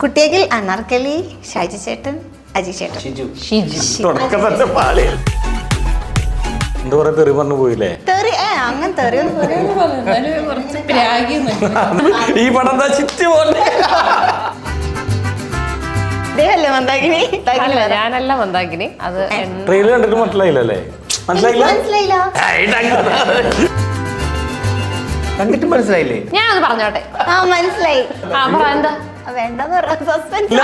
കുട്ടിയകിൽ അനാർക്കലി ഷാജി ചേട്ടൻ അജി ചേട്ടൻ. ഷിജു. തുടക്കം തന്നെ പാളി. എന്താ പറയാ തെറി പറഞ്ഞു പോയില്ലേ? തെറി ഏ അങ്ങനെ ഈ പടം എന്താ ചിറ്റ് പോലെ? ഇദ്ദേഹല്ലേ മന്ദാകിനി? അല്ല ഞാനല്ല മന്ദാകിനി. അത് എൻ- ട്രെയിലർ കണ്ടിട്ട് മനസ്സിലായില്ലല്ലേ മനസ്സിലായില്ല? മനസ്സിലായില്ല. ഏയ്, ഇതങ്ങനെ. കണ്ടിട്ട് മനസ്സിലായില്ലേ? ഞാനത് പറഞ്ഞോട്ടെ. ആ മനസ്സിലായി. ആ പറ എന്താ? വേണ്ടെന്ന് പറ സസ്പെൻസ്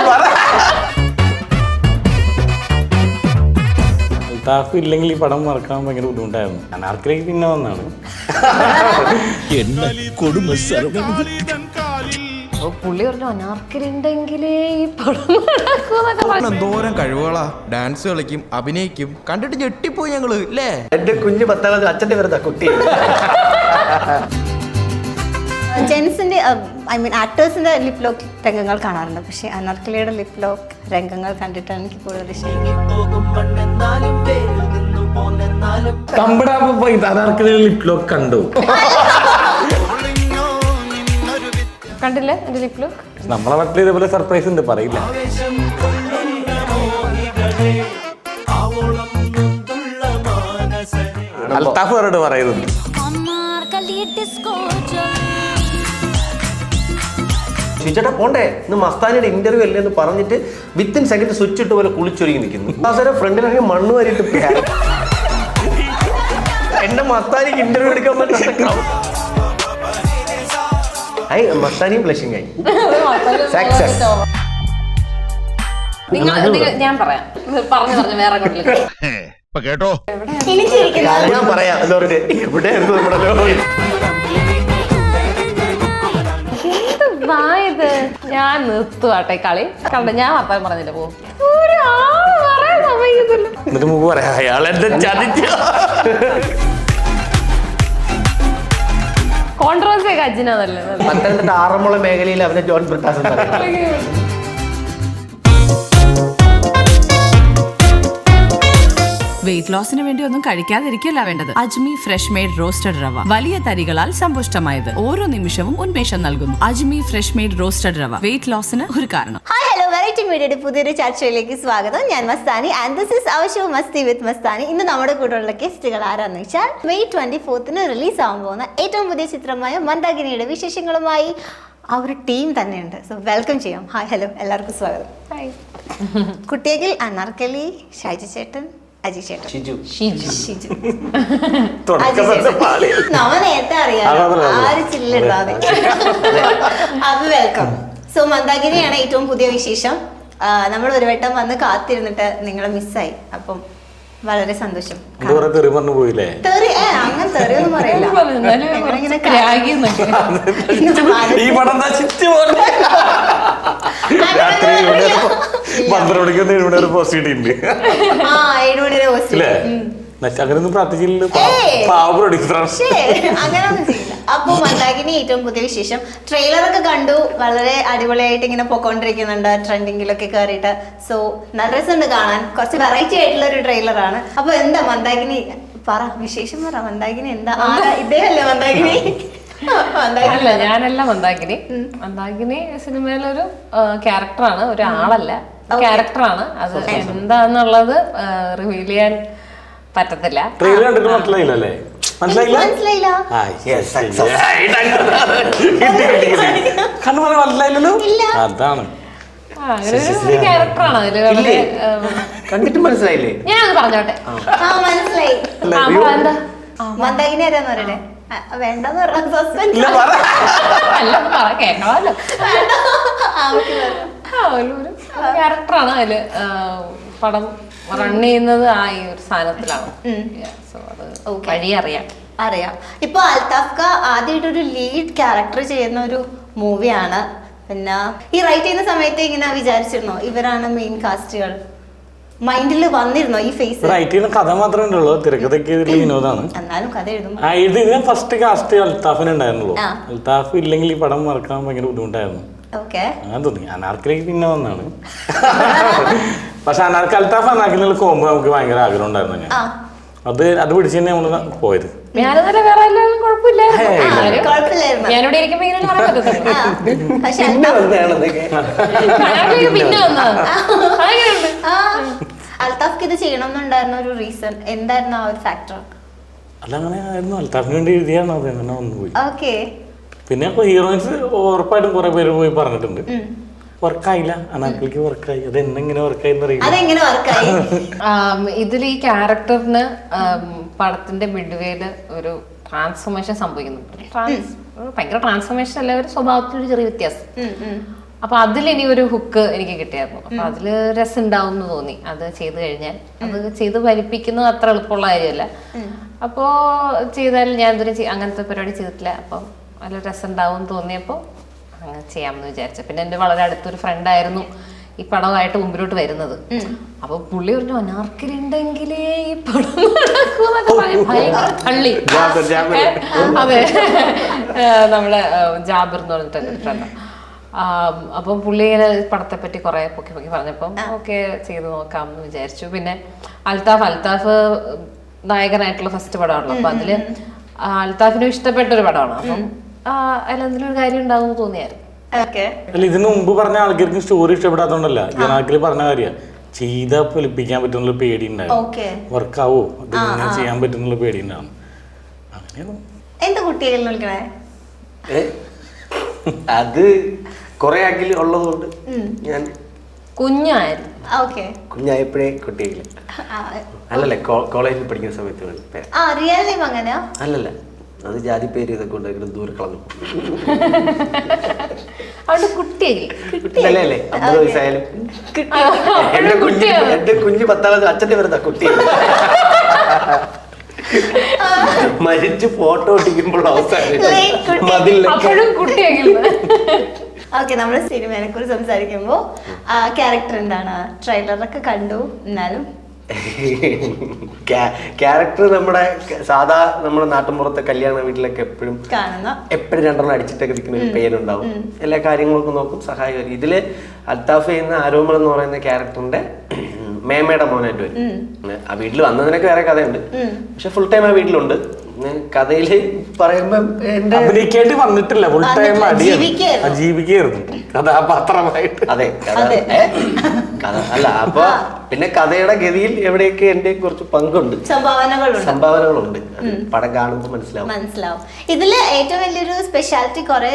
അൽത്താഫ് ഇല്ലെങ്കിൽ ഈ പടം മറക്കാൻ ഭയങ്കര ബുദ്ധിമുട്ടായിരുന്നു. അനാർക്കലേക്ക് പിന്നെ വന്നാണ്. പുള്ളി പറഞ്ഞു അനാർക്കലുണ്ടെങ്കിലേ ഈ പടം നടക്കൂന്നൊക്കെ പറഞ്ഞു. എന്തോരം കഴിവുകളാ. ഡാൻസ് കളിക്കും അഭിനയിക്കും. കണ്ടിട്ട് ഞെട്ടിപ്പോയി ഞങ്ങൾ അല്ലേ എന്റെ കുഞ്ഞു പത്താമത് അച്ഛന്റെ പേര് കുട്ടി. ജെൻസിന്റെ ഐ മീൻ ആക്ടേഴ്സിന്റെ ലിപ് ലോക്ക് രംഗങ്ങൾ കാണാറുണ്ട്. പക്ഷേ അനാർക്കലിയുടെ ലിപ് ലോക്ക് രംഗങ്ങൾ കണ്ടിട്ടാണ് എനിക്ക് കൂടുതൽ ഇഷ്ടം. ലിപ് ലോക്ക് കണ്ടു. കണ്ടില്ലേ എന്റെ ലിപ് ലോക്ക് നമ്മളെ നാട്ടിൽ ഇതേപോലെ സർപ്രൈസ് ഉണ്ട് പറയില്ല. അൽത്താഫ് അവരോട് പറയുന്നത് ഷിജേട്ടാ പോണ്ടേ? ഇന്ന് മസ്താനിയുടെ ഇന്റർവ്യൂ അല്ലേ എന്ന് പറഞ്ഞിട്ട് വിത്തിൻ സെക്കൻഡ് സ്വിച്ച് ഇട്ട് പോലെ കുളിച്ചൊരുങ്ങി നിൽക്കുന്നു. അവസരം ഫ്രണ്ടിലൊക്കെ മണ്ണ് വരിട്ട് എന്റെ മസ്താനിക്ക് ഇന്റർവ്യൂ എടുക്കാൻ പറ്റുന്ന ഐ മസ്താനിയും ബ്ലഷിംഗ് ആയി. സക്സസ് നിങ്ങൾ ഞാൻ പറയാം. പറഞ്ഞു പറഞ്ഞു വേറെ കേട്ടോ? ഞാൻ പറയാം ഇവിടെ വാ ഇത്. ഞാൻ നിർത്തുവാട്ടെ കളി. കണ്ട ഞാൻ വർത്താൻ പറഞ്ഞില്ല പോ. ഒരാൾ പറയാൻ സമ്മതിക്കത്തില്ല എന്നിട്ട് മുമ്പ് പറയാം അയാൾ എന്റെ ചതിച്ചു. കോൺട്രവേഴ്സി ഒക്കെ അജിനതല്ലേ പത്തനംതിട്ട ആറന്മുള മേഖലയിൽ അവനെ ജോൺ ബ്രിട്ടാസ് വെയിറ്റ് ലോസിന് വേണ്ടി ഒന്നും കഴിക്കാതിരിക്കല്ല വേണ്ടത്. അജ്മി ഫ്രഷ് മെയ്ഡ് റോസ്റ്റഡ് റവ. വലിയ തരികളാൽ സമ്പുഷ്ടമായത്. ഓരോ നിമിഷവും ഉന്മേഷം നൽകുന്നു. Ajmi fresh made roasted rava. Weight ലോസിന് ഒരു കാരണം. ഹായ് ഹലോ വെറൈറ്റി മീഡിയയുടെ പുതിയൊരു ചർച്ചയിലേക്ക് സ്വാഗതം. ഞാൻ മസ്താനി ആൻഡ് ദിസ് ഇസ് അവശ്യവും മസ്തി വിത്ത് മസ്താനി. ഇന്ന് നമ്മുടെ കൂടെയുള്ള ഗസ്റ്റുകൾ ആരാന്ന് വെച്ചാൽ മെയ് ട്വന്റി ഫോർത്തിന് റിലീസ് ആവാൻ പോകുന്ന ഏറ്റവും പുതിയ ചിത്രമായ മന്ദാഗിനിയുടെ വിശേഷങ്ങളുമായി ആ ഒരു ടീം തന്നെയുണ്ട്. സോ വെൽക്കം ചെയ്യാം. ഹായ് ഹലോ എല്ലാവർക്കും സ്വാഗതം. കുട്ടിയെങ്കിൽ അനാർക്കലി ഷാജി ചേട്ടൻ അജി ചേട്ടൻ. ഷിജു. ഷിജു. ഷിജു. തുടക്കം അജി തന്നെ ചേട്ടൻ. പാളി. നമ്മ നേരത്തെ അറിയാം അതെ. ആര് ചില്ലിടാതെ വെൽക്കം സോ മന്ദാഗിരിയാണ് ഏറ്റവും പുതിയ വിശേഷം. നമ്മൾ ഒരു വട്ടം വന്ന് കാത്തിരുന്നിട്ട് നിങ്ങളെ മിസ്സായി അപ്പം വളരെ സന്തോഷം. പോയില്ലേ? അങ്ങനെ തെറിയൊന്നും പറയില്ല. ഈ പടം രാത്രി ഇവിടെ ഒരു പന്ത്രണ്ട് മണിക്ക് ഇവിടെ ഒരു പോസ്റ്റ് ഇട്ടിട്ടുണ്ട് ആ ഏഴ് മണിയുടെ പോസ്റ്റ് അല്ലേ അങ്ങനെയൊന്നും പ്രാർത്ഥിച്ചില്ല ഏയ്. പാവ പ്രൊഡ്യൂസറാണ് അങ്ങനെയൊന്നും ചെയ്യില്ല. അപ്പൊ മന്ദാകിനി ഏറ്റവും പുതിയ വിശേഷം. ട്രെയിലർ ഒക്കെ കണ്ടു. വളരെ അടിപൊളിയായിട്ട് ഇങ്ങനെ പൊക്കോണ്ടിരിക്കുന്നുണ്ട് ട്രെൻഡിങ്ങിലൊക്കെ കയറിയിട്ട് സോ നല്ല രസമുണ്ട് കാണാൻ. കുറച്ച് വെറൈറ്റി ആയിട്ടുള്ള ഒരു ട്രെയിലറാണ് അപ്പൊ എന്താ മന്ദാകിനി? പറ വിശേഷം പറ. മന്ദാകിനി എന്താ? ഇതേ മന്ദാകിനി മന്ദാകിനി? അല്ല ഞാനല്ല മന്ദാകിനി. മന്ദാകിനി സിനിമയിലൊരു ക്യാരക്ടറാണ്. ഒരു ആളല്ല ക്യാരക്ടറാണ്. അത് എന്താന്നുള്ളത് റിവീൽ ചെയ്യാൻ പറ്റത്തില്ല. ട്രെയിലർ കണ്ടിട്ട് മനസ്സിലായില്ലല്ലേ? മനസ്സിലായില്ല? മനസ്സിലായില്ലല്ലോ? അതാണ്. ആ, ഒരു ക്യാരക്ടറാണ്. അതിൽ കണ്ടിട്ട് മനസ്സിലായില്ലേ? ഞാനത് പറഞ്ഞോട്ടെ. ആ മനസ്സിലായി. ആ, എന്താ മന്ദാകിനി ആരാന്ന് പറയണേ? വേണ്ടെന്ന് പറഞ്ഞ. അല്ല പറ. കേൾക്കണമല്ലോ ക്യാരക്ടറാണ് അതിൽ. പടം റൺ ചെയ്യുന്നത് ആ ഈ ഒരു സാധനത്തിലാണ്. so അത്. വഴി അറിയാം. അറിയാം. ഇപ്പൊ അൽതാഫ് ക ആദ്യമായിട്ട് ഒരു ലീഡ് ക്യാരക്ടർ ചെയ്യുന്ന ഒരു മൂവിയാണ് പിന്നെ ഈ റൈറ്റ് ചെയ്യുന്ന സമയത്ത് ഇങ്ങനെ വിചാരിച്ചിരുന്നോ? ഇവരാണ് മെയിൻ കാസ്റ്റുകൾ മൈൻഡിൽ വന്നിരുന്നോ ഈ ഫേസ് റൈറ്റ് ചെയ്യുന്ന കഥ മാത്രമേ ഉള്ളൂ. തിരക്കഥയ്ക്ക് ഇതിൽ വിനോദാണ്. എന്നാലും കഥ എഴുതും ആ ഇത് ഇതിന് ഫസ്റ്റ് കാസ്റ്റ് അൽത്താഫിന് ഉണ്ടായിരുന്നുള്ളൂ. അൽത്താഫ് ഇല്ലെങ്കിൽ ഈ പടം മറക്കാൻ ഭയങ്കര ബുദ്ധിമുട്ടായിരുന്നു. ഓക്കെ. അങ്ങനെ തോന്നി അനാർക്കിലേക്ക് പിന്നെ വന്നാണ്. പക്ഷെ അനാർക്ക് അൽത്താഫ് അനാർക്കിനുള്ള കോമ്പ് നമുക്ക് ഭയങ്കര ആഗ്രഹം ഉണ്ടായിരുന്നു ഞാൻ. അത് അത് പിടിച്ച് തന്നെ നമ്മൾ പോയത്. ഞാനിവിടെ അൽത്താഫ്ക്ക് ഇത് ചെയ്യണമെന്നുണ്ടായിരുന്ന ഒരു റീസൺ എന്തായിരുന്നു ആ ഒരു ഫാക്ടർ അല്ല അങ്ങനെ ആയിരുന്നു. അൽത്താഫിന് വേണ്ടി എഴുതിയാണ് അത്. അങ്ങനെ വന്നുപോയി ഓക്കെ പിന്നെ ഇപ്പൊ ഹീറോയിൻസ് ഉറപ്പായിട്ടും കുറെ പേര് പോയി പറഞ്ഞിട്ടുണ്ട്. വർക്കായില്ല. അനാർക്കലിക്ക് വർക്കായി. അത് എന്നെങ്ങനെ വർക്കായി എന്നറിയില്ല അതെങ്ങനെ വർക്കായി? ഇതിൽ ഈ ക്യാരക്ടറിന് പടത്തിന്റെ മിഡ്വേൽ ഒരു ട്രാൻസ്ഫോർമേഷൻ സംഭവിക്കുന്നുണ്ട്. ട്രാൻസ് ഭയങ്കര ട്രാൻസ്ഫോർമേഷൻ അല്ല ഒരു സ്വഭാവത്തിൽ ഒരു ചെറിയ വ്യത്യാസം. അപ്പൊ അതിലിനി ഒരു ഹുക്ക് എനിക്ക് കിട്ടിയായിരുന്നു. അപ്പൊ അതിൽ രസം ഉണ്ടാവും എന്ന് തോന്നി. അത് ചെയ്തു കഴിഞ്ഞാൽ. അത് ചെയ്ത് ഫലിപ്പിക്കുന്നത് അത്ര എളുപ്പമുള്ള കാര്യമല്ല. അപ്പോ ചെയ്താൽ ഞാൻ ഇതുവരെ അങ്ങനത്തെ പരിപാടി ചെയ്തിട്ടില്ല. അപ്പം നല്ല രസം ഉണ്ടാവും എന്ന് തോന്നിയപ്പോൾ അങ്ങനെ ചെയ്യാമെന്ന് വിചാരിച്ചു. പിന്നെ എന്റെ വളരെ അടുത്തൊരു ഫ്രണ്ട് ആയിരുന്നു ഈ പടമായിട്ട് മുമ്പിലോട്ട് വരുന്നത്. അപ്പൊ പുള്ളി പറഞ്ഞു അനാർക്കലുണ്ടെങ്കിലേ ഈ പടം ഭയങ്കര തള്ളി. അതെ. നമ്മളെ ജാബിർ എന്ന് പറഞ്ഞിട്ടുണ്ട് ഫ്രണ്ട് അപ്പം പുള്ളി ഇങ്ങനെ പടത്തെ പറ്റി കുറെ പൊക്കി പൊക്കി പറഞ്ഞപ്പം ഓക്കെ ചെയ്തു നോക്കാം എന്ന് വിചാരിച്ചു. പിന്നെ അൽത്താഫ് അൽത്താഫ് നായകനായിട്ടുള്ള ഫസ്റ്റ് പടമാണല്ലോ. അപ്പൊ അതിൽ അൽത്താഫിനും ഇഷ്ടപ്പെട്ട ഒരു പടമാണ്. അപ്പം അതിലെന്തെങ്കിലും ഒരു കാര്യം ഉണ്ടാവും എന്ന് തോന്നിയായിരുന്നു. ഓക്കെ. അല്ല ഇതിന് മുമ്പ് പറഞ്ഞ ആൾക്കാർക്ക് സ്റ്റോറി ഇഷ്ടപ്പെടാത്തോണ്ടല്ല. ജനാക്കിൽ പറഞ്ഞ കാര്യം. ചെയ്ത ഫലിപ്പിക്കാൻ പറ്റുന്ന പേടി വർക്കാവോ? അത് ചെയ്യാൻ പറ്റുന്ന പേടി ഉണ്ടാവും അങ്ങനെയാണ് എന്താ കുട്ടികളിൽ അത് കുറെ അഖിൽ ഉള്ളതുകൊണ്ട് ഞാൻ കുഞ്ഞായിരുന്നു. ഓക്കെ. കുഞ്ഞായപ്പോഴേ കുട്ടിയില്ല അല്ലല്ലേ കോളേജിൽ പഠിക്കുന്ന സമയത്ത് ആ റിയൽ നെയിം അങ്ങനെയാ? അല്ലല്ല അത് ജാതി പേര് ഇതൊക്കെ ഉണ്ടാക്കി ദൂരെ കളഞ്ഞു. അവിടെ കുട്ടിയായി കുട്ടിയല്ലേ അല്ലേ അമ്പത് വയസ്സായാലും. എന്റെ കുഞ്ഞ് എന്റെ കുഞ്ഞ് പത്താമത് അച്ഛന്റെ പേരുതാ കുട്ടി മരിച്ച് ഫോട്ടോ ഒട്ടിക്കുമ്പോൾ അവസാനം കുട്ടി. മതിലൊക്കെ അപ്പോഴും കുട്ടിയായി ഓക്കെ നമ്മൾ സിനിമയെ കുറിച്ച് സംസാരിക്കുമ്പോൾ ക്യാരക്ടർ എന്താണ്? ട്രെയിലറൊക്കെ കണ്ടു എന്നാലും. ക്യാരക്ടർ നമ്മുടെ സാധാ നമ്മുടെ നാട്ടിൻപുറത്തെ കല്യാണ വീട്ടിലൊക്കെ എപ്പോഴും എപ്പോഴും രണ്ടെണ്ണം അടിച്ചിട്ടൊക്കെ നിൽക്കുന്ന ഒരു പേരുണ്ടാവും. എല്ലാ കാര്യങ്ങൾക്കും നോക്കും സഹായമായിരിക്കും ഇതിൽ അൽത്താഫ് ചെയ്യുന്ന ആരോമൽ എന്ന് പറയുന്ന ക്യാരക്ടറിന്റെ മേമയുടെ മോനായിട്ട് വരും. ആ വീട്ടിൽ വന്നതിനൊക്കെ വേറെ കഥയുണ്ട്. പക്ഷെ ഫുൾ ടൈം ആ വീട്ടിലുണ്ട്. കഥയിൽ പറയുമ്പോ എന്റെ അഭിനയിക്കേണ്ടി വന്നിട്ടില്ല ഫുൾ ടൈം അടി അടിയാണ്. ജീവിക്കുകയായിരുന്നു. ജീവിക്കുകയായിരുന്നു കഥാപാത്രമായിട്ട്. അതെ അതെ. കഥ. അല്ല അപ്പൊ പിന്നെ കഥയുടെ ഗതിയിൽ എവിടെയൊക്കെ എന്റെ കുറച്ച് പങ്കുണ്ട്? സംഭാവനകളുണ്ട്. സംഭാവനകളുണ്ട്. പടം കാണുമ്പോൾ മനസ്സിലാവും. മനസ്സിലാവും. ഇതിൽ ഏറ്റവും വലിയൊരു സ്പെഷ്യാലിറ്റി കുറെ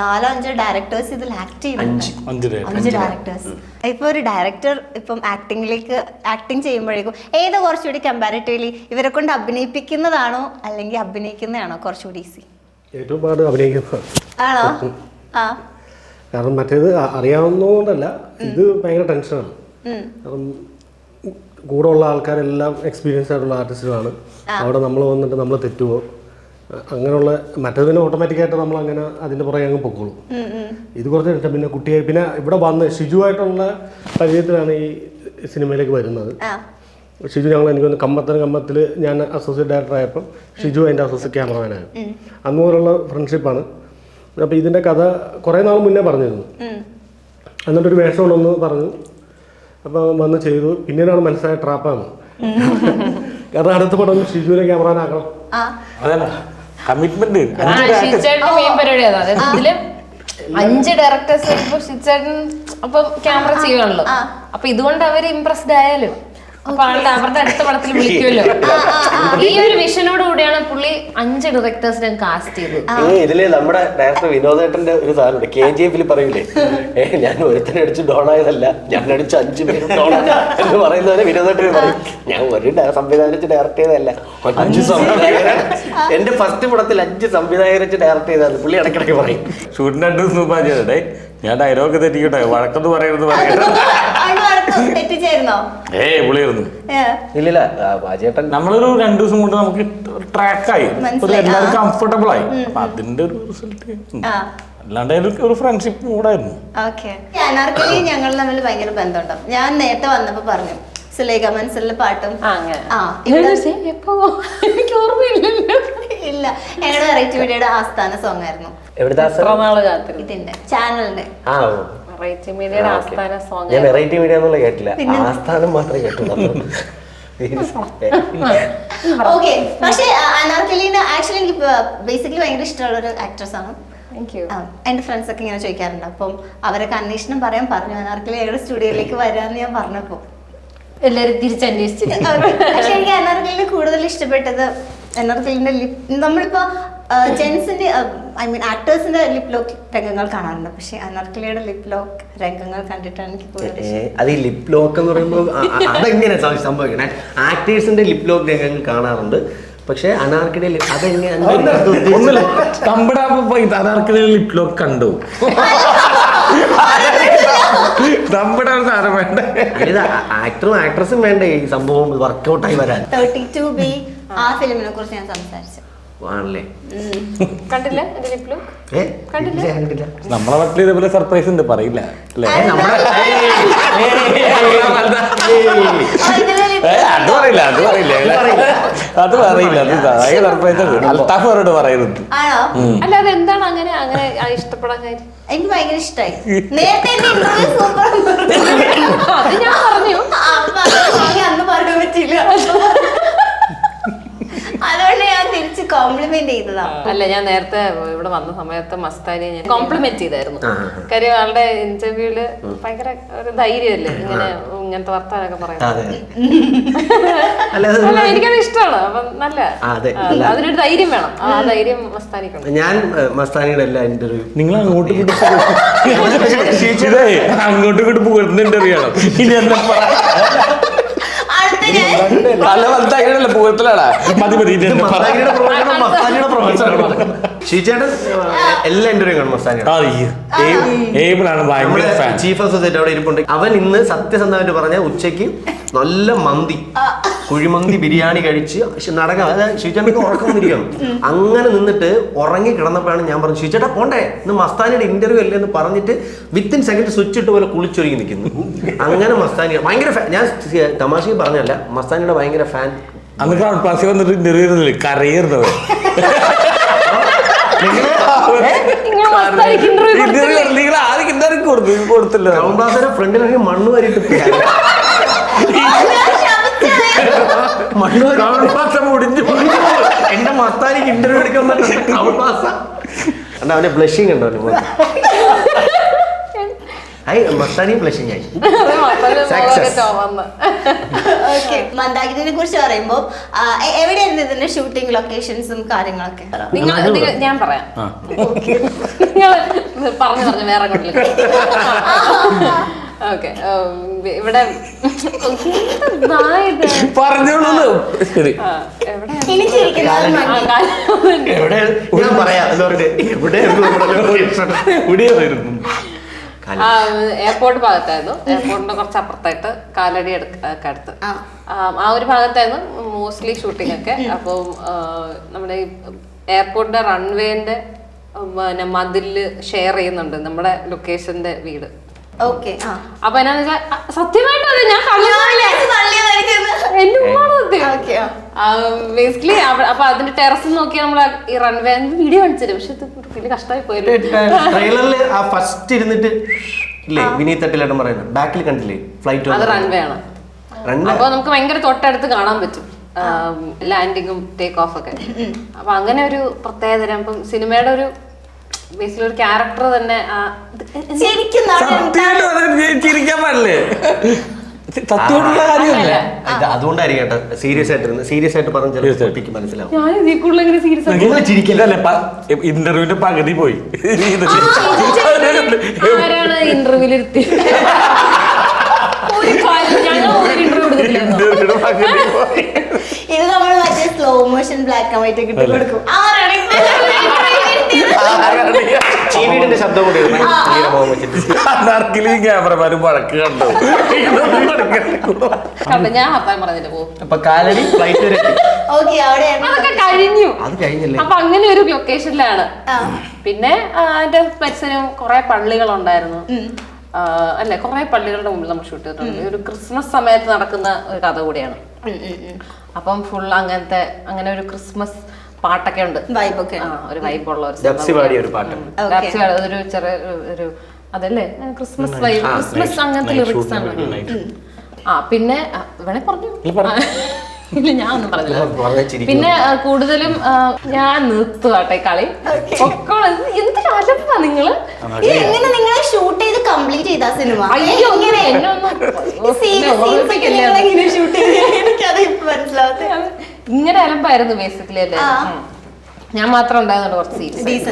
നാലോ അഞ്ചോ ഡയറക്ടേഴ്സ് ഇതിൽ ആക്ട് ചെയ്യുന്നുണ്ട്. അഞ്ച്. ഡയറക്ടേഴ്സ് ഇപ്പൊ ഒരു ഡയറക്ടർ ഇപ്പം ആക്ടിങ്ങിലേക്ക് ആക്ടിങ് ചെയ്യുമ്പോഴേക്കും ഏത് കുറച്ചുകൂടി കമ്പാരിറ്റീവ്ലി ഇവരെ കൊണ്ട് അഭിനയിപ്പിക്കുന്നതാണോ അല്ലെങ്കിൽ അഭിനയിക്കുന്നതാണോ കുറച്ചുകൂടി ഈസി ഏറ്റവും പാട് അഭിനയിക്കുന്നത്. ആണോ? ആ. കാരണം മറ്റേത് അറിയാവുന്നതുകൊണ്ടല്ല. ഇത് ഭയങ്കര ടെൻഷനാണ്. കാരണം കൂടെ ഉള്ള ആൾക്കാരെല്ലാം എക്സ്പീരിയൻസ് ആയിട്ടുള്ള ആർട്ടിസ്റ്റുകളാണ് അവിടെ നമ്മൾ വന്നിട്ട് നമ്മൾ തെറ്റുവോ? അങ്ങനെയുള്ള മറ്റേത് പിന്നെ ഓട്ടോമാറ്റിക്കായിട്ട് നമ്മൾ അങ്ങനെ അതിന്റെ പുറകെ അങ്ങ് പൊക്കോളും. ഇത് കുറച്ച് പിന്നെ കുട്ടിയെ പിന്നെ ഇവിടെ വന്ന് ഷിജുവായിട്ടുള്ള പരിചയത്തിലാണ് ഈ സിനിമയിലേക്ക് വരുന്നത്. ഷിജു ഞങ്ങൾ എനിക്കൊന്ന് കമ്പത്തിന് കമ്പത്തിൽ ഞാൻ അസോസിയേറ്റ് ഡയറക്ടർ ആയപ്പോൾ ഷിജു അതിന്റെ അസോസിയേറ്റ് ക്യാമറമാനാണ് അന്ന് മുതലുള്ള ഫ്രണ്ട്ഷിപ്പാണ് അപ്പോൾ ഇതിന്റെ കഥ കുറേ നാൾ മുന്നേ പറഞ്ഞിരുന്നു. എന്നിട്ടൊരു വേഷം ഉണ്ടെന്ന് പറഞ്ഞു. അപ്പോൾ വന്ന് ചെയ്തു. പിന്നീടാണ് മനസ്സിലായ ട്രാപ്പാണ്. കാരണം അടുത്ത പടം ഷിജുവിനെ ക്യാമറാനാക്കണം അതല്ല കമ്മിറ്റ്മെന്റ് അഞ്ച് ഡയറക്ടേഴ്സ് ക്യാമറ ചെയ്യുവാണല്ലോ അപ്പൊ ഇതുകൊണ്ട് അവർ ഇംപ്രസ്ഡ് ആയാലും അപ്പൊ ആളുടെ അവരുടെ അടുത്ത പടത്തിൽ വിളിക്കുമല്ലോ. ഈ ഒരു മിഷനോട് കൂടിയാണ് പുള്ളി അഞ്ച് ഡയറക്ടേഴ്സിനെ കാസ്റ്റ് ചെയ്തത്. ഏ ഇതിൽ നമ്മുടെ ഡയറക്ടർ വിനോദേട്ടന്റെ ഒരു സാധനമുണ്ട്. കെ ജി എഫിൽ പറയൂലേ? ഏ ഞാൻ ഒരുത്തനെ അടിച്ച് ഡോണായതല്ല ഞാൻ അടിച്ച അഞ്ചു പേര് ഡോണായ എന്ന് പറയുന്നവരെ വിനോദേട്ടൻ പറയും. ഞാൻ ഒരു ഡയ- വെച്ച് ഡയറക്ട് ചെയ്തതല്ല. അഞ്ച് സംവിധായകൻ എന്റെ ഫസ്റ്റ് പടത്തിൽ അഞ്ച് സംവിധായകൻ വെച്ച് ഡയറക്ട് ചെയ്തതാണ്. പുള്ളി ഇടയ്ക്കിടയ്ക്ക് പറയും. ഷൂട്ടിന്റെ മുമ്പ് ഞാൻ ഡയലോഗ് തെറ്റിക്കട്ടെ. വഴക്കൊന്ന് പറയരുത് വഴക്കം തെറ്റിച്ചായിരുന്നോ? ഇല്ലില്ല വാജേട്ടൻ നമ്മളൊരു രണ്ടു ദിവസം കൊണ്ട് നമുക്ക് ട്രാക്കായി. എല്ലാവരും. കംഫർട്ടബിൾ ആയി. അതിന്റെ ഒരു റിസൾട്ട് അല്ലാണ്ട് ഒരു ഫ്രണ്ട്ഷിപ്പ് കൂടായിരുന്നു. അനാർക്കലി ഞങ്ങൾ തമ്മിൽ ഭയങ്കര ബന്ധമുണ്ട്. ഞാൻ നേരത്തെ വന്നപ്പോ പറഞ്ഞു സുലേഖ മനസ്സിലെ പാട്ടും എനിക്ക് ഓർമ്മയില്ലല്ലോ. ഇല്ല. ഞങ്ങളുടെ വെറൈറ്റി വീഡിയോയുടെ ആസ്ഥാന സോങ് ആയിരുന്നു. ഇതിന്റെ ചാനലിന്റെ. വെറൈറ്റി മീഡിയയുടെ ആ, ആസ്ഥാന okay. സോങ് ഞാൻ വെറൈറ്റി മീഡിയ എന്നുള്ള കേട്ടില്ല. ആസ്ഥാനം മാത്രമേ കേട്ടുള്ളൂ. ഓക്കെ. പക്ഷേ അനാർക്കലിന് ആക്ച്വലി എനിക്ക് ബേസിക്കലി ഭയങ്കര ഇഷ്ടമുള്ള ഒരു ആക്ട്രസ് ആണ്. എന്റെ ഫ്രണ്ട്സ് ഒക്കെ ഇങ്ങനെ ചോദിക്കാറുണ്ട്. അപ്പം അവരൊക്കെ അന്വേഷണം പറയാൻ പറഞ്ഞു. അനാർക്കലി ഞങ്ങളുടെ സ്റ്റുഡിയോയിലേക്ക് വരാമെന്ന് ഞാൻ പറഞ്ഞപ്പോ. എല്ലാരും തിരിച്ചന്വേഷിച്ചു. പക്ഷെ എനിക്ക് ഇഷ്ടപ്പെട്ടത് അനാർക്കലിന്റെ ലിപ് നമ്മളിപ്പോ ജെൻസിന്റെ ഐ മീൻ ആക്ടേഴ്സിന്റെ ലിപ് ലോക്ക് രംഗങ്ങൾ കാണാറുണ്ട്. പക്ഷെ അനർക്കിളിയുടെ ലിപ് ലോക്ക് രംഗങ്ങൾ കണ്ടിട്ടാണ് എനിക്ക് അത് ഈ ലിപ് ലോക്ക് എന്ന് പറയുമ്പോൾ അതെങ്ങനെ സംഭവിക്കണേ? ആക്ടേഴ്സിന്റെ ലിപ് ലോക്ക് രംഗങ്ങൾ കാണാറുണ്ട്. പക്ഷെ അനാർക്കിടയിൽ അതെങ്ങനെ അനാർക്കിടയിൽ ലിപ് ലോക്ക് കണ്ടു. നമ്മുടെ സാധനം വേണ്ട ആക്ടറും ആക്ട്രസും വേണ്ട ഈ സംഭവം വർക്കൗട്ടായി വരാൻ തേർട്ടി ടു ബി ആ ഫിലിമിനെ കുറിച്ച് ഞാൻ സംസാരിച്ചു ആണല്ലേ കണ്ടില്ല നമ്മളെ വട്ടിൽ ഇതേപോലെ സർപ്രൈസ് ഉണ്ട് പറയില്ല അല്ലേ നമ്മളെ നമ്മുടെ അത് പറയില്ല അത് പറയില്ല. അത് പറയില്ല അത് അതായത് സർപ്രൈസ് അൽത്താഫ് അവരോട് പറയുന്നത് അല്ല അത് എന്താണ് അങ്ങനെ അങ്ങനെ ആ ഇഷ്ടപ്പെടാൻ കാര്യം? എനിക്ക് ഭയങ്കര ഇഷ്ടമായി നേരത്തെ എന്റെ ഇന്റർവ്യൂ സൂപ്പർ അത് ഞാൻ പറഞ്ഞു. അന്ന് പറയാൻ പറ്റില്ല അതുകൊണ്ട് ഞാൻ തിരിച്ച് കോംപ്ലിമെന്റ് ചെയ്തതാ. അല്ല ഞാൻ നേരത്തെ ഇവിടെ വന്ന സമയത്ത് മസ്താനി ഞാൻ കോംപ്ലിമെന്റ് ചെയ്തായിരുന്നു. കാര്യം ആളുടെ ഇന്റർവ്യൂൽ ഭയങ്കര ഒരു ധൈര്യമല്ലേ? ഇങ്ങനെ ഇങ്ങനത്തെ വർത്താനൊക്കെ പറയുന്നത്. അല്ല എനിക്കത് ഇഷ്ടമാണ്. അപ്പൊ നല്ല. അതെ. അതിനൊരു ധൈര്യം വേണം. ആ ധൈര്യം മസ്താനിക്കണം ഞാൻ മസ്താനിയുടെ എല്ലാ ഇന്റർവ്യൂ നിങ്ങൾ അങ്ങോട്ടും ഇങ്ങോട്ടും പോകുന്ന ഇന്റർവ്യൂ അറിയണം ഇനി എന്താ പറയാ മതി മതി എല്ലാ ഇന്റർവ്യൂ കാണും മസ്താനിയുടെ ആ ഏബിളാണ് ഭയങ്കര ഫാൻ ചീഫ് ഓഫ് സൊസൈറ്റി അവിടെ ഇരിപ്പുണ്ട്. അവൻ ഇന്ന് സത്യസന്ധമായിട്ട് പറഞ്ഞ ഉച്ചയ്ക്ക് നല്ല മന്തി കുഴിമന്തി ബിരിയാണി കഴിച്ച് നടക്കാം അതായത് ഷിജാമിക്ക് ഉറക്കം വന്നിരിക്കണം അങ്ങനെ നിന്നിട്ട് ഉറങ്ങി കിടന്നപ്പോഴാണ് ഞാൻ പറഞ്ഞു ഷിജേട്ടാ പോണ്ടേ? ഇന്ന് മസ്താനിയുടെ ഇന്റർവ്യൂ അല്ലേ? എന്ന് പറഞ്ഞിട്ട് വിത്തിൻ സെക്കൻഡ് സ്വിച്ച് ഇട്ട് പോലെ കുളിച്ചൊരുങ്ങി നിൽക്കുന്നു. അങ്ങനെ മസ്താനി ഭയങ്കര ഞാൻ തമാശക്ക് പറഞ്ഞല്ല മസ്താനിയുടെ ഭയങ്കര ഫാൻ അന്ന് ക്രൗഡ് വന്നിട്ട് കരയിരുന്നത് നിങ്ങൾ ആദ്യം കൊടുത്തു കൊടുത്തില്ല. മണ്ണ് വാരിട്ട് മണ്ണ് മുടിഞ്ഞു എന്റെ മസ്താനിക്ക് ഇന്റർവ്യൂ എടുക്കാൻ പറ്റും അവന്റെ ബ്ലഷിങ് ഉണ്ടോ മസ്താനി Success. വന്ന് ഓക്കെ മന്ദാകിരിനെ കുറിച്ച് പറയുമ്പോൾ എവിടെയായിരുന്നു ഇതിന്റെ ഷൂട്ടിംഗ് ലൊക്കേഷൻസും കാര്യങ്ങളൊക്കെ? നിങ്ങൾ ഞാൻ പറയാം. നിങ്ങൾ പറഞ്ഞു പറഞ്ഞു വേറെ ഓക്കെ ഇവിടെ? പറഞ്ഞോളൂ എവിടെ പറയാ പറഞ്ഞിട്ട് എയർപോർട്ട് ഭാഗത്തായിരുന്നു. എയർപോർട്ടിന്റെ കുറച്ച് അപ്പുറത്തായിട്ട് കാലടി അടുത്ത് ആ. ഒരു ഭാഗത്തായിരുന്നു മോസ്റ്റ്ലി ഷൂട്ടിംഗ് ഒക്കെ. അപ്പോൾ നമ്മുടെ ഈ എയർപോർട്ടിന്റെ റൺവേന്റെ പിന്നെ മതിൽ ഷെയർ ചെയ്യുന്നുണ്ട് നമ്മുടെ ലൊക്കേഷന്റെ വീട്. ഓക്കെ അപ്പൊ എന്നാന്ന് വെച്ചാൽ അ, സത്യമായിട്ടും അതെ ഞാൻ കള്ളിയതല്ല. എന്റെ ഉമ്മാണ് സത്യം? ഓക്കെ ബേസിക്കലി അപ്പൊ അതിന്റെ ടെറസ് നോക്കി നമ്മൾ ഈ റൺവേ വീഡിയോ കാണിച്ചു പക്ഷെ ഇത് വലിയ കഷ്ടമായി പോയല്ലോ. ട്രെയിലറിൽ ആ ഫസ്റ്റ് ഇരുന്നിട്ട് ഇല്ലേ വിനീത് തട്ടിലേട്ടൻ പറയുന്നത്. ബാക്കിൽ കണ്ടില്ലേ ഫ്ലൈറ്റ് അത് റൺവേ ആണ്. അപ്പൊ നമുക്ക് ഭയങ്കര തൊട്ടടുത്ത് കാണാൻ പറ്റും. ലാൻഡിങ്ങും ടേക്ക് ഓഫ് ഒക്കെ. അപ്പൊ അങ്ങനെ ഒരു പ്രത്യേകതരം ഇപ്പം സിനിമയുടെ ഒരു ബേസിൽ ഒരു ക്യാരക്ടർ തന്നെ ശരിക്കും സത്യമായിട്ടുള്ള കാര്യമല്ല? ഇത് അതുകൊണ്ടായിരിക്കും കേട്ടോ സീരിയസ് ആയിട്ട് പറഞ്ഞ Serious ചില ആയിട്ട്. കുട്ടിക്ക് മനസ്സിലാവും ഞാൻ ഇതിൽ കൂടുതൽ എങ്ങനെ സീരിയസ് ആയി നിങ്ങൾ ചിരിക്കില്ല ഇന്റർവ്യൂവിന്റെ പകുതി പോയി. ആരാണ് ഇന്റർവ്യൂവിൽ ഇരുത്തി ഒരു കാര്യം ഞങ്ങൾ ഒരു ഇന്റർവ്യൂ കൊടുത്തില്ലായിരുന്നു ഇന്റർവ്യൂവിന്റെ പകുതി പോയി. ഇത് നമ്മൾ മറ്റേ slow motion black and white കിട്ടി കൊടുക്കും. ആരാണ് ചീവീടിന്റെ ശബ്ദം കൂടി ഇരുന്ന് ഇങ്ങനെ മുഖം വെച്ചിട്ട് അനാർക്കിലും ക്യാമറമാരും വഴക്ക് കണ്ടു? ഞാൻ ഹർത്താൻ പറഞ്ഞിട്ട് പോകും. അപ്പൊ കാലടി ഫ്ലൈറ്റ് വരെ അതൊക്കെ കഴിഞ്ഞു. അത് കഴിഞ്ഞല്ലേ? അപ്പൊ അങ്ങനെ ഒരു ലൊക്കേഷനിലാണ് പിന്നെ എന്റെ അതിന്റെ പരിസരം കുറെ പള്ളികളുണ്ടായിരുന്നു. അല്ലെ അല്ല കുറെ പള്ളികളുടെ മുമ്പിൽ നമ്മൾ ഷൂട്ട് ചെയ്തിട്ടുണ്ട്. ഒരു ക്രിസ്മസ് സമയത്ത് നടക്കുന്ന ഒരു കഥ കൂടിയാണ്. അപ്പം ഫുൾ അങ്ങനത്തെ അങ്ങനെ ഒരു ക്രിസ്മസ് പാട്ടൊക്കെ ഉണ്ട്. ആ ഒരു വൈബുള്ള ഒരു ഡബ്സി പാടിയ ഒരു പാട്ട്. ഡബ്സി ഒരു ചെറിയ ഒരു- അതല്ലേ? ക്രിസ്മസ് വൈബ് ക്രിസ്മസ് അങ്ങനത്തെ ലിറിക്സ് ആണ്. ആ പിന്നെ വേണേ പറഞ്ഞു? ഇല്ല, ഞാൻ ഒന്നും പറഞ്ഞില്ല. പിന്നെ കൂടുതലും ഞാൻ നിർത്തുവാട്ടെ കളി. ഒക്കെ എന്ത് അലപ്പാ നിങ്ങൾ. എങ്ങനെ നിങ്ങളെ ഷൂട്ട് ചെയ്ത് കംപ്ലീറ്റ് ചെയ്ത സിനിമ? അയ്യോ എന്നെ ഒന്ന്. ഷൂട്ട് ചെയ്ത്? എനിക്കത് മനസ്സിലാവത്തെ. ഇങ്ങനെ അലമ്പായിരുന്നു ബേസിക്കലി അല്ലേ ഞാൻ മാത്രം ഉണ്ടായിരുന്നു കുറച്ച് സീരിയസ്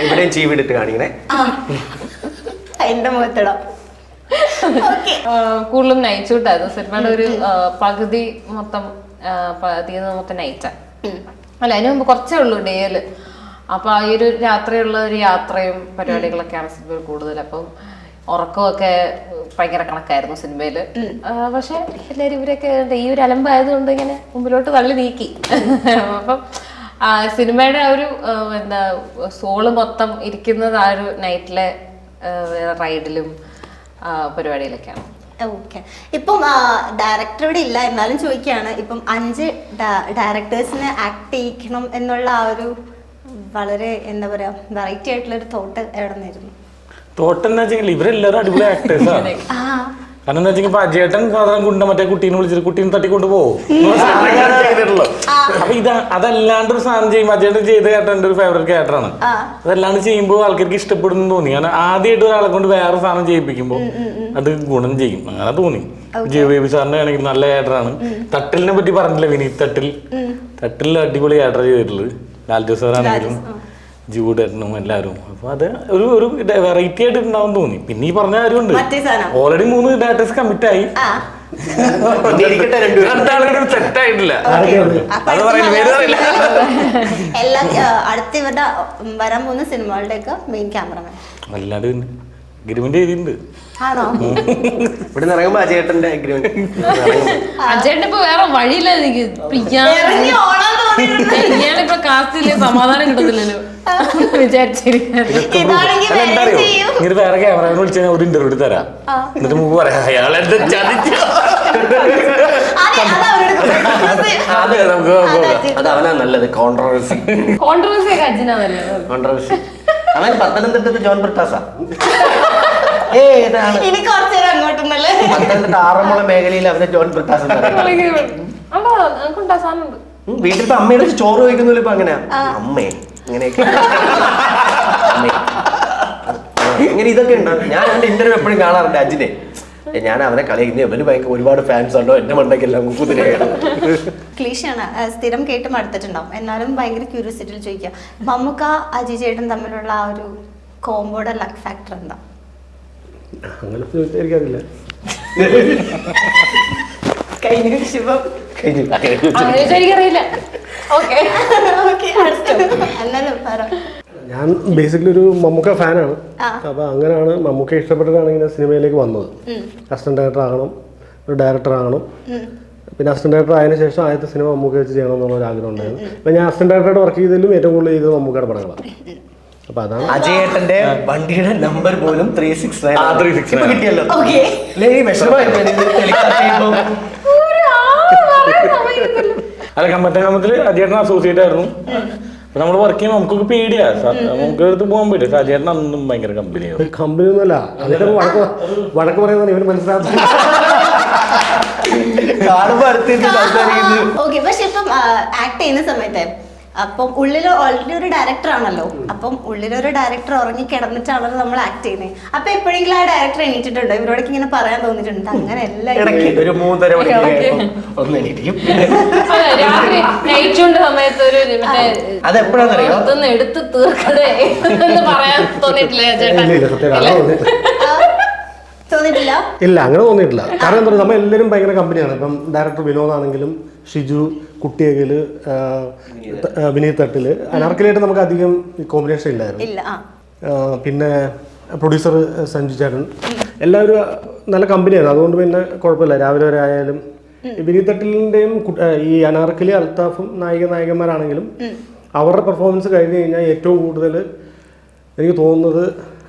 എവിടെയും ചീവിടിട്ട് കാണിക്കണേ. എന്റെ മുഖത്തിടാം. ഓക്കെ. കൂടുതലും നൈറ്റ് ഷൂട്ടായിരുന്നു സിനിമയുടെ ഒരു പകുതി മൊത്തം പകുതി മൊത്തം നയിച്ച അല്ല അതിന് മുമ്പ് കുറച്ചേ ഉള്ളൂ ഡേയിൽ അപ്പൊ ആ ഒരു രാത്രിയുള്ള ഒരു യാത്രയും പരിപാടികളൊക്കെയാണ് സിനിമയിൽ കൂടുതൽ. അപ്പം ഉറക്കമൊക്കെ ഭയങ്കര കണക്കായിരുന്നു സിനിമയിൽ പക്ഷേ എല്ലാവരും ഇവരൊക്കെ ഈ ഒരു അലമ്പായതുകൊണ്ട് ഇങ്ങനെ മുമ്പിലോട്ട് തള്ളി നീക്കി. അപ്പം ആ, സിനിമയുടെ ആ ഒരു എന്താ സോൾ മൊത്തം ഇരിക്കുന്നത് ആ ഒരു നൈറ്റിലെ റൈഡിലും പരിപാടിയിലൊക്കെയാണ്. ഓക്കെ. ഇപ്പം ഡയറക്ടർ ഇവിടെ ഇല്ല എന്നാലും ചോദിക്കുകയാണ്. ഇപ്പം അഞ്ച് ഡയറക്ടേഴ്സിനെ ആക്ട് ചെയ്യിക്കണം എന്നുള്ള ആ ഒരു വളരെ എന്താ പറയുക വെറൈറ്റി ആയിട്ടുള്ള ഒരു തോട്ട് എവിടെ നിന്നായിരുന്നു തോട്ടെന്ന് വെച്ചെങ്കിൽ ഇവരെല്ലാരും അടിപൊളി ആക്ടേഴ്സാണ് ആ. കാരണം എന്താ വെച്ചാൽ അജയേട്ടൻ സാധാരണ കുണ്ട മറ്റേ കുട്ടീനെ വിളിച്ചിട്ട് കുട്ടീനെ തട്ടിക്കൊണ്ട് പോകും അപ്പൊ ഇത് അതല്ലാണ്ട് ഒരു സാധനം ചെയ്യുമ്പോൾ അജയേട്ടൻ ചെയ്ത എന്റെ ഒരു ഫേവറേറ്റ് ക്യാരക്ടറാണ്. അതല്ലാണ്ട് ചെയ്യുമ്പോൾ ആൾക്കാർക്ക് ഇഷ്ടപ്പെടുന്നു തോന്നി. കാരണം ആദ്യമായിട്ട് ഒരാളെ കൊണ്ട് വേറെ സാധനം ചെയ്യിപ്പിക്കുമ്പോൾ അത് ഗുണം ചെയ്യും. അങ്ങനെ തോന്നി. ജി ബേബി സാറിന്റെ ആണെങ്കിൽ നല്ല ക്യാരക്ടറാണ് തട്ടിലിനെ പറ്റി പറഞ്ഞില്ല വിനീത് തട്ടിൽ. തട്ടിൽ അടിപൊളി ക്യാരക്ടർ ചെയ്തിട്ടുള്ളത്. ലാൽജോ സാറാണെങ്കിലും. ജൂഡ് ഏട്ടനും എല്ലാവരും. അപ്പൊ അത് ഒരു ഒരു വെറൈറ്റി ആയിട്ട് ഉണ്ടാവും തോന്നി. പിന്നെ ഈ പറഞ്ഞ കാര്യമുണ്ട്. മറ്റേ സാധനം. ഓൾറെഡി മൂന്ന് ഡാറ്റസ് കമ്മിറ്റ് ആയി. സെറ്റ് ആയിട്ടില്ല. അത് എല്ലാ അടുത്ത ഇവരുടെ വരാൻ പോകുന്ന സിനിമകളുടെ ഒക്കെ മെയിൻ ക്യാമറമാൻ അല്ലാണ്ട് പിന്നെ അഗ്രിമെന്റ് ചെയ്തിട്ടുണ്ട്. ആണോ? ഇവിടെ നിന്ന് ഇറങ്ങുമ്പോ അജയേട്ടന്റെ അഗ്രിമെന്റ് അജേട്ടൻ ഇപ്പൊ വേറെ വഴിയില്ല എനിക്ക്. ഇയാളിപ്പോ കാസ്റ്റിൽ സമാധാനം കിട്ടത്തില്ലല്ലോ. വേറെ ചെയ്യും. ഇങ്ങനെ വേറെ ക്യാമറ വിളിച്ച് ഒരു ഇന്റർവ്യൂ എടുത്ത് തരാം. എന്നിട്ട് മുമ്പ് പറയാം അയാൾ ചതിച്ചു. അതെ, നമുക്ക് അതാ അവനാ നല്ലത് കോൺട്രവേഴ്സി കോൺട്രവേഴ്സി അവൻ പത്തനംതിട്ടത്ത് ജോൺ ബ്രിട്ടാസാ ഏ ഇതാണ് ഇനി കുറച്ചേരം അങ്ങോട്ടുണ്ടല്ലേ പത്തനംതിട്ട ആറന്മുള മേഖലയിൽ അവനെ ജോൺ ബ്രിട്ടാസ് വീട്ടിലത്തെ അമ്മയുടെ ചോറ് വയ്ക്കുന്നില്ല ഇപ്പൊ അങ്ങനെയാ അമ്മേ ഇങ്ങനെയൊക്കെ. അങ്ങനെ ഇങ്ങനെ ഇതൊക്കെ ഉണ്ട് ഞാൻ എന്റെ ഇന്റർവ്യൂ എപ്പോഴും കാണാറുണ്ട് അജിനെ. ഞാൻ അവനെ കളിയുന്ന ഇവന് ഭയങ്കര ഒരുപാട് ഫാൻസ് ഉണ്ടോ? എന്റെ മണ്ടക്കെല്ലാം കുതിരയാണ് ക്ലീഷാണ് ആ, സ്ഥിരം കേട്ട് മടുത്തിട്ടുണ്ടാവും. എന്നാലും ഭയങ്കര ക്യൂരിയോസിറ്റിയിൽ ചോദിക്കുക. മമ്മൂക്ക അജി ചേട്ടൻ തമ്മിലുള്ള ആ ഒരു കോമ്പോയുടെ ലക്ക് ഫാക്ടർ എന്താ? അങ്ങനെ ചോദിച്ചാൽ എനിക്കറിയില്ല. കഴിഞ്ഞ ശുഭം. കഴിഞ്ഞു. അങ്ങനെ ഞാൻ ബേസിക്കലി ഒരു മമ്മൂക്ക ഫാനാണ്. അപ്പൊ അപ്പോൾ അങ്ങനെയാണ് മമ്മൂക്ക ഇഷ്ടപ്പെട്ടതാണ് ഇങ്ങനെ സിനിമയിലേക്ക് വന്നത്. അസിസ്റ്റന്റ് ഡയറക്ടർ ആകണം ഒരു ഡയറക്ടർ ആകണം പിന്നെ അസിസ്റ്റന്റ് ഡയറക്ടർ ആയതിനു ശേഷം ആദ്യത്തെ സിനിമ മമ്മൂക്ക വെച്ച് ചെയ്യണം എന്നുള്ള ഒരു ആഗ്രഹം ഉണ്ടായിരുന്നു. അപ്പൊ ഞാൻ അസിസ്റ്റന്റ് ഡയറക്ടറായിട്ട് വർക്ക് ചെയ്തതിലും ഏറ്റവും കൂടുതൽ ചെയ്തത് മമ്മൂക്കയുടെ പടങ്ങളാണ്. അപ്പോൾ അതാണ്. അജയേട്ടന്റെ വണ്ടിയുടെ നമ്പർ പോലും ത്രീ സിക്സ് നയൻ ആ, 369. കിട്ടിയല്ലോ. വിഷമമായി പോയി ഇത് telecast ചെയ്യുമ്പോ. അല്ല കമ്പത്തെ കമ്പത്തിൽ അജയേട്ടൻ അസോസിയേറ്റ് ആയിരുന്നു. അപ്പൊ നമ്മൾ വർക്ക് ചെയ്യുമ്പോൾ നമുക്കൊക്കെ പേടിയാ. നമുക്ക് അടുത്ത് പോകാൻ പറ്റും അജേട്ടൻ അന്നും ഭയങ്കര കമ്പനിയാവും കമ്പനി ഒന്നുമല്ല അതിന്റെ വഴക്ക് വഴക്ക് പറയുന്നത് ഇവന് മനസ്സിലാകും ഓക്കെ. പക്ഷെ ഇപ്പം ആക്ട് ചെയ്യുന്ന സമയത്ത് അപ്പം ഉള്ളിൽ ഓൾറെഡി ഒരു ഡയറക്ടർ ആണല്ലോ. അപ്പം ഉള്ളിലൊരു ഡയറക്ടർ ഉറങ്ങി കിടന്നിട്ടാണല്ലോ നമ്മൾ ആക്ട് ചെയ്യുന്നത് അപ്പൊ എപ്പോഴെങ്കിലും ആ ഡയറക്ടർ എണീറ്റിട്ടുണ്ടോ? ഇവരോടൊക്കെ ഇങ്ങനെ പറയാൻ തോന്നിട്ടുണ്ട് അങ്ങനെ ഇടയ്ക്ക് എല്ലാം ഒരു മൂന്നര എടുത്ത് പറയാൻ തോന്നിയിട്ടില്ലേ ചേട്ടാ? ഇല്ല അങ്ങനെ തോന്നിട്ടില്ല തോന്നിയിട്ടില്ല? ഇല്ല അങ്ങനെ തോന്നിയിട്ടില്ല. കാരണം എന്താ പറയുക നമ്മൾ എല്ലാവരും ഭയങ്കര കമ്പനിയാണ് ഇപ്പം ഡയറക്ടർ വിനോദാണെങ്കിലും ഷിജു കുട്ടിയകൽ വിനീത് തട്ടിൽ അനാർക്കലായിട്ട് നമുക്ക് അധികം കോമ്പിനേഷൻ ഇല്ലായിരുന്നു. പിന്നെ പ്രൊഡ്യൂസർ സഞ്ജു ചേട്ടൻ. എല്ലാവരും നല്ല കമ്പനിയാണ് അതുകൊണ്ട് പിന്നെ കുഴപ്പമില്ല. രാവിലെ വരെ ആയാലും ഈ വിനീത് തട്ടിലിന്റെയും ഈ അനാർക്കലി അൽത്താഫും നായിക നായകന്മാരാണെങ്കിലും അവരുടെ പെർഫോമൻസ് കഴിഞ്ഞ് കഴിഞ്ഞാൽ ഏറ്റവും കൂടുതൽ എനിക്ക് തോന്നുന്നത്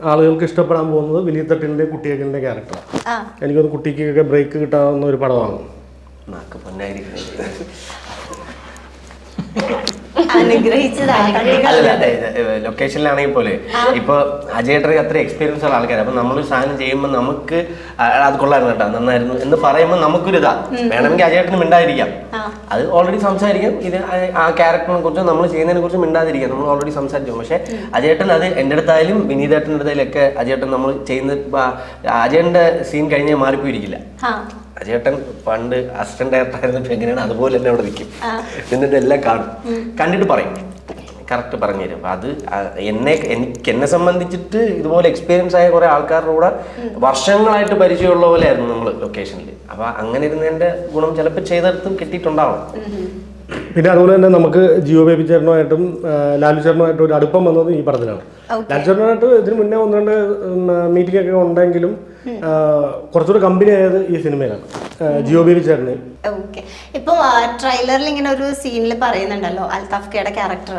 ആളുകൾക്ക് ഇഷ്ടപ്പെടാൻ പോകുന്നത് വിനീത് തട്ടിലിന്റെ കുട്ടിയകലിന്റെ ക്യാരക്ടറാണ് എനിക്കൊന്ന് കുട്ടിക്കൊക്കെ ബ്രേക്ക് കിട്ടാവുന്ന ഒരു പടമാണ് നാക്ക് പൊന്നായിരിക്കണേ അനുഗ്രഹിച്ചതാണ് അല്ല ലൊക്കേഷനിലാണെങ്കിൽ പോലെ ഇപ്പൊ അജയേട്ടന് അത്ര എക്സ്പീരിയൻസ് ഉള്ള ആൾക്കാർ അപ്പൊ നമ്മൾ സാധനം ചെയ്യുമ്പോൾ നമുക്ക് അത് കൊള്ളായിരുന്നു കേട്ടോ നന്നായിരുന്നു എന്ന് പറയുമ്പോൾ നമുക്കൊരു ഇതാ. വേണമെങ്കിൽ അജയേട്ടനും മിണ്ടാതിരിക്കാം. അത് ഓൾറെഡി സംസാരിക്കാം. ഇത് ആ- ക്യാരക്ടറിനെ കുറിച്ച് നമ്മൾ ചെയ്യുന്നതിനെ കുറിച്ച് മിണ്ടാതിരിക്കാം. നമ്മൾ ഓൾറെഡി സംസാരിച്ചു. പക്ഷെ അജയേട്ടൻ അത് എന്റെ അടുത്തായാലും വിനീതേട്ടന്റെ അടുത്തായാലൊക്കെ അജയേട്ടൻ നമ്മൾ ചെയ്യുന്ന അജയന്റെ സീൻ കഴിഞ്ഞാൽ മാറിപ്പോയിരിക്കില്ല. ആ അജയേട്ടൻ പണ്ട് അസിസ്റ്റന്റ് ഡയറക്ടർ ആയിരുന്നപ്പോൾ എങ്ങനെയാണ് അതുപോലെ തന്നെ അവിടെ നിൽക്കും. എന്നിട്ട് എല്ലാം കാണും. കണ്ടിട്ട് പറയും. കറക്റ്റ് പറഞ്ഞു തരും. അപ്പൊ അത് എന്നെ എനിക്ക് എന്നെ സംബന്ധിച്ചിട്ട് ഇതുപോലെ എക്സ്പീരിയൻസ് ആയ കുറെ ആൾക്കാരുടെ കൂടെ വർഷങ്ങളായിട്ട് പരിചയമുള്ള പോലെ ആയിരുന്നു നമ്മൾ ലൊക്കേഷനിൽ അപ്പൊ അങ്ങനെ ഇരുന്നതിന്റെ ഗുണം ചിലപ്പോൾ ചെയ്തെടുത്തും കിട്ടിയിട്ടുണ്ടാവണം പിന്നെ അതുപോലെ തന്നെ നമുക്ക് ജിയോ ബേബി ചേട്ടനുമായിട്ടും ലാലു ചേട്ടനുമായിട്ടും ഒരു അടുപ്പം വന്നത് ഈ പടത്തിലാണ് ലാലു ചേട്ടനുമായിട്ട് ഇതിന് മുന്നേ ഒന്ന് രണ്ട് മീറ്റിംഗ് ഒക്കെ ഉണ്ടെങ്കിലും കുറച്ചുകൂടെ കമ്പനി ആയത് ഈ സിനിമയിലാണ്. ജിയോ ബേബി ചേട്ടന് ഓക്കെ ഇപ്പം ട്രെയിലറിൽ ഇങ്ങനെ ഒരു സീനിൽ പറയുന്നുണ്ടല്ലോ അൽതാഫ് കെയുടെ ക്യാരക്ടർ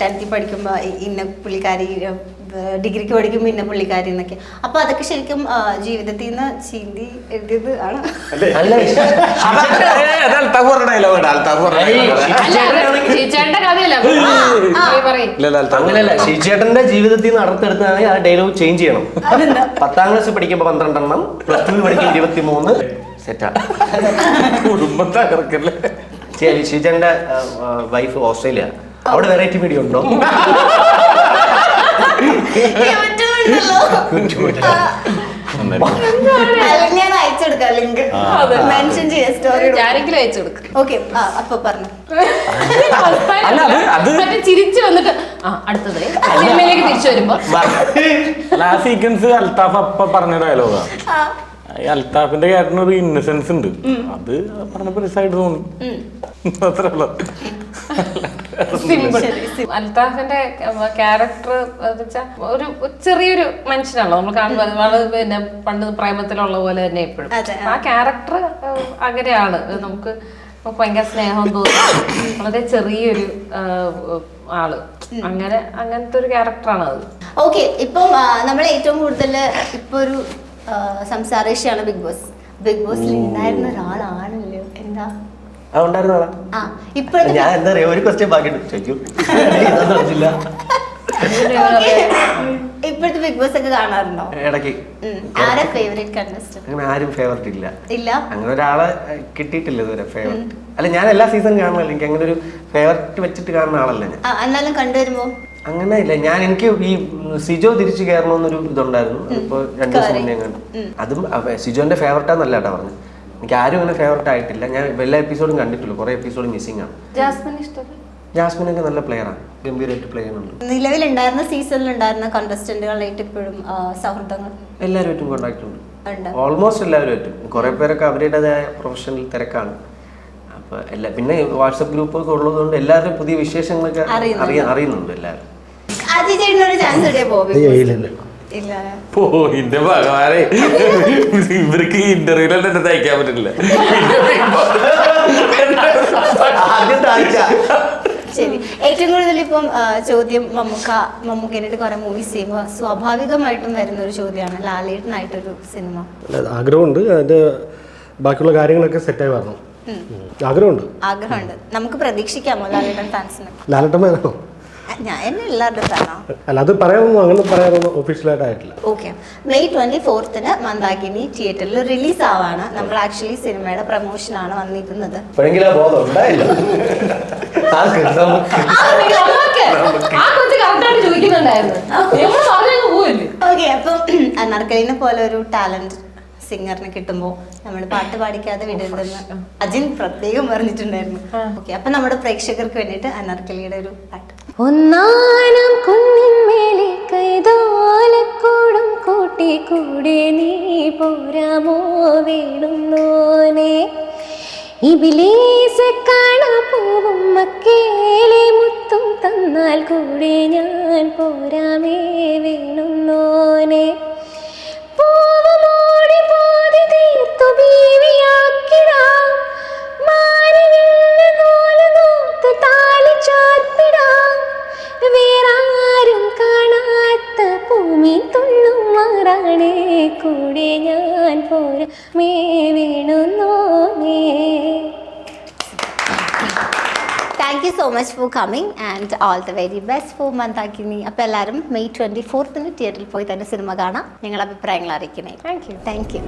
ടെൻത്തിൽ പഠിക്കുമ്പോൾ ഇന്ന പുള്ളിക്കാരി ഡിഗ്രിക്ക് പഠിക്കുമ്പോൾ ഇന്ന പുള്ളിക്കാരി എന്നൊക്കെ. അപ്പൊ അതൊക്കെ ശരിക്കും ആ, ജീവിതത്തിൽ നിന്ന് ചീന്തി എഴുതിയത് ആണ്. ചേച്ചേന്റെ കഥയല്ല പറയും അങ്ങനെയല്ല ഷീചേട്ടന്റെ ജീവിതത്തിൽ നിന്ന് അറുത്തെടുത്താണെങ്കിൽ ആ ഡയലോഗ് ചേഞ്ച് ചെയ്യണം. പത്താം ക്ലാസ് പഠിക്കുമ്പോൾ പന്ത്രണ്ടെണ്ണം പ്ലസ് ടു പഠിക്കുമ്പോൾ ഇരുപത്തി മൂന്ന് സെറ്റാ കുടുംബം തകർക്കല്ലേ ശരി വൈഫ് ഓസ്ട്രേലിയ. അവിടെ വെറൈറ്റി മീഡിയ ഉണ്ടോ? ഞാൻ അയച്ചെടുക്കാം ലിങ്ക്. മെൻഷൻ ചെയ്യാം സ്റ്റോറി ഞാനെങ്കിലും അയച്ചു കൊടുക്കും ഓക്കെ അപ്പൊ പറഞ്ഞു. അല്ല, അത്- അത് മറ്റേ ചിരിച്ചു വന്നിട്ട് ആ അടുത്തത്. സിനിമയിലേക്ക് തിരിച്ചു വരുമ്പോ. അല്ല, ആ സീക്വൻസ് അൽത്താഫ് അപ്പ പറഞ്ഞ ഡയലോഗാ ഈ അൽത്താഫിന്റെ ക്യാരക്ടറിന് ഒരു ഇന്നസെൻസ് ഉണ്ട്. അത് പറഞ്ഞപ്പോ രസമായിട്ട് തോന്നി. മാത്രമല്ല അൽത്താഫിന്റെ ക്യാരക്ടർ ഒരു ചെറിയൊരു മനുഷ്യനാണല്ലോ. നമ്മൾ കാണുമ്പോൾ വളരെ പിന്നെ പണ്ട് പ്രേമത്തിലുള്ള പോലെ തന്നെ എപ്പോഴും. ആ ക്യാരക്ടർ അങ്ങനെയാണ് നമുക്ക് ഭയങ്കര സ്നേഹം തോന്നും. വളരെ ചെറിയൊരു ആൾ. അങ്ങനെ അങ്ങനത്തെ ഒരു ക്യാരക്ടറാണ് അത് ഓക്കെ ഇപ്പം നമ്മൾ ഏറ്റവും കൂടുതൽ ഇപ്പൊ ഒരു ആ, സംസാര വിഷയമാണ് ബിഗ് ബോസ്. ബിഗ് ബോസിൽ ഉണ്ടായിരുന്ന ഒരാളാണല്ലോ. എന്താ? ഞാൻ എന്താ പറയാ ഒരു ക്വസ്റ്റ്യൻ അറിഞ്ഞില്ല. ഇപ്പോഴത്തെ ബിഗ് ബോസ് ഒക്കെ കാണാറുണ്ടോ? ഇടയ്ക്ക്. ആരാ ഫേവറേറ്റ് കണ്ടസ്റ്റന്റ് അങ്ങനെ ആരും ഫേവററ്റ് ഇല്ല. ഇല്ല? അങ്ങനെ ഒരാളെ കിട്ടിയിട്ടില്ല ഇതുവരെ ഫേവററ്റ് അല്ല ഞാൻ എല്ലാ സീസണും കാണുന്നില്ല എനിക്ക് അങ്ങനെ ഒരു ഫേവററ്റ് വെച്ചിട്ട് കാണുന്ന ആളല്ല ഞാൻ. എന്നാലും കണ്ടുവരുമ്പോ അങ്ങനെ ഇല്ല ഞാൻ എനിക്ക് ഈ സിജോ തിരിച്ചു കയറണമെന്നൊരു ഇതുണ്ടായിരുന്നു. ഇപ്പോൾ രണ്ടു ദിവസം മുന്നേ കണ്ടു അതും സിജോന്റെ സിജോന്റെ ആണെന്നല്ല കേട്ടോ പറഞ്ഞു എനിക്ക് ആരും അങ്ങനെ ഫേവറേറ്റ് ആയിട്ടില്ല. ഞാൻ എല്ലാ എപ്പിസോഡും കണ്ടിട്ടുള്ളൂ. കുറെ എപ്പിസോഡ് മിസ്സിംഗ് ആണ്. ജാസ്മിൻ ഇഷ്ടമല്ല ജാസ്മിനൊക്കെ നല്ല പ്ലെയറാണ് ഗംഭീരമായിട്ട് പ്ലേ ചെയ്യുന്നുണ്ട്. നിലവിലുണ്ടായിരുന്ന സീസണിൽ ഉണ്ടായിരുന്ന കണ്ടസ്റ്റന്റുകളായിട്ട് ഇപ്പോഴും സൗഹൃദങ്ങൾ? എല്ലാവരുമായിട്ടും കോൺടാക്ട് ഉണ്ട്. ഓൾമോസ്റ്റ് എല്ലാവരുമായിട്ടും. കുറെ പേരൊക്കെ അവരുടേതായ പ്രൊഫഷണൽ തിരക്കാണ്. അപ്പൊ എല്ലാ പിന്നെ വാട്സപ്പ് ഗ്രൂപ്പൊക്കെ ഉള്ളതുകൊണ്ട് എല്ലാവരുടെയും പുതിയ വിശേഷങ്ങളൊക്കെ അറിയാൻ അറിയുന്നുണ്ട് എല്ലാവരും. ആദ്യ ചേട്ടനൊരു ചാൻസ് കിട്ടിയാ ബിഗ് ഏയ് ഇല്ല, ഇല്ല. ഓ ഇന്റെ ഭഗവാനെ. ഇവർക്ക് ഇന്റർവ്യൂലെന്നെ തന്നെ തയ്ക്കാൻ പറ്റില്ല. ശരി. ഏറ്റവും കൂടുതൽ ഇപ്പം ആ, ചോദ്യം മമ്മൂക്ക മമ്മൂക്കേനായിട്ട് കുറെ മൂവീസ് ചെയ്യുമ്പോൾ സ്വാഭാവികമായിട്ടും വരുന്ന ഒരു ചോദ്യമാണ് ലാലേട്ടനായിട്ടൊരു സിനിമ. അല്ല, ആഗ്രഹമുണ്ട്. അതിന്റെ ബാക്കിയുള്ള കാര്യങ്ങളൊക്കെ സെറ്റായി വരണം. ഉം. ആഗ്രഹമുണ്ട്. ആഗ്രഹമുണ്ട്. നമുക്ക് പ്രതീക്ഷിക്കാമോ ലാലേട്ടൻ ഫാൻസിന് ലാലട്ടമ്മേനോ ഞാൻ എന്നെ അല്ല അത് പറയാനൊന്നും അങ്ങനെ പറയാനൊന്നും ഒഫീഷ്യലായിട്ട് ആയിട്ടില്ല ഓക്കെ മെയ് ട്വന്റി ഫോർത്തിന് മന്ദാകിനി തിയേറ്ററിൽ റിലീസ് ആവാണ്. നമ്മൾ ആക്ച്വലി സിനിമയുടെ പ്രൊമോഷനാണ് വന്നിരുന്നത് എപ്പോഴെങ്കിലും ആ ബോധം ഉണ്ടായില്ല. ആർക്ക്? നമുക്ക്. ആ കൊച്ചു കറക്റ്റായിട്ട് ചോദിക്കുന്നുണ്ടായിരുന്നു. നമ്മൾ പറഞ്ഞങ്ങ് പോവില്ലേ? ഓക്കെ അപ്പം അനാർക്കലിനെ പോലെ ഒരു ടാലന്റ് സിംഗറിന് കിട്ടുമ്പോൾ നമ്മൾ പാട്ട് പാടിക്കാതെ വിടരുതെന്ന് അജിൻ പ്രത്യേകം പറഞ്ഞിട്ടുണ്ടായിരുന്നു. ഓക്കെ അപ്പൊ നമ്മുടെ പ്രേക്ഷകർക്ക് വേണ്ടിയിട്ട് അനാർക്കലിയുടെ ഒരു പാട്ട്. ഒന്നാനം കുന്നിന്മേലെ കൈതോലക്കൂടും കൂട്ടി കൂടെ നീ പോരാമോ വേണുന്നോനെ? ഇബിലേസ കാണാ പോവും മക്കേലെ മുത്തും തന്നാൽ കൂടെ ഞാൻ പോരാമേ വേണുന്നോനെ. പൂവമോടി പോതി തീർത്തു ബീവിയാക്കിടാം മാറാണേ കൂടെ ഞാൻ പോരാ മേ വീണുന്നോനേ thank thank you so much for coming and all the very best for Mandakini അപ്പം എല്ലാവരും മെയ് ട്വന്റി ഫോർത്തിന് തിയേറ്ററിൽ പോയി തന്നെ സിനിമ കാണാം. നിങ്ങളുടെ അഭിപ്രായങ്ങൾ അറിയിക്കണേ. Thank you thank you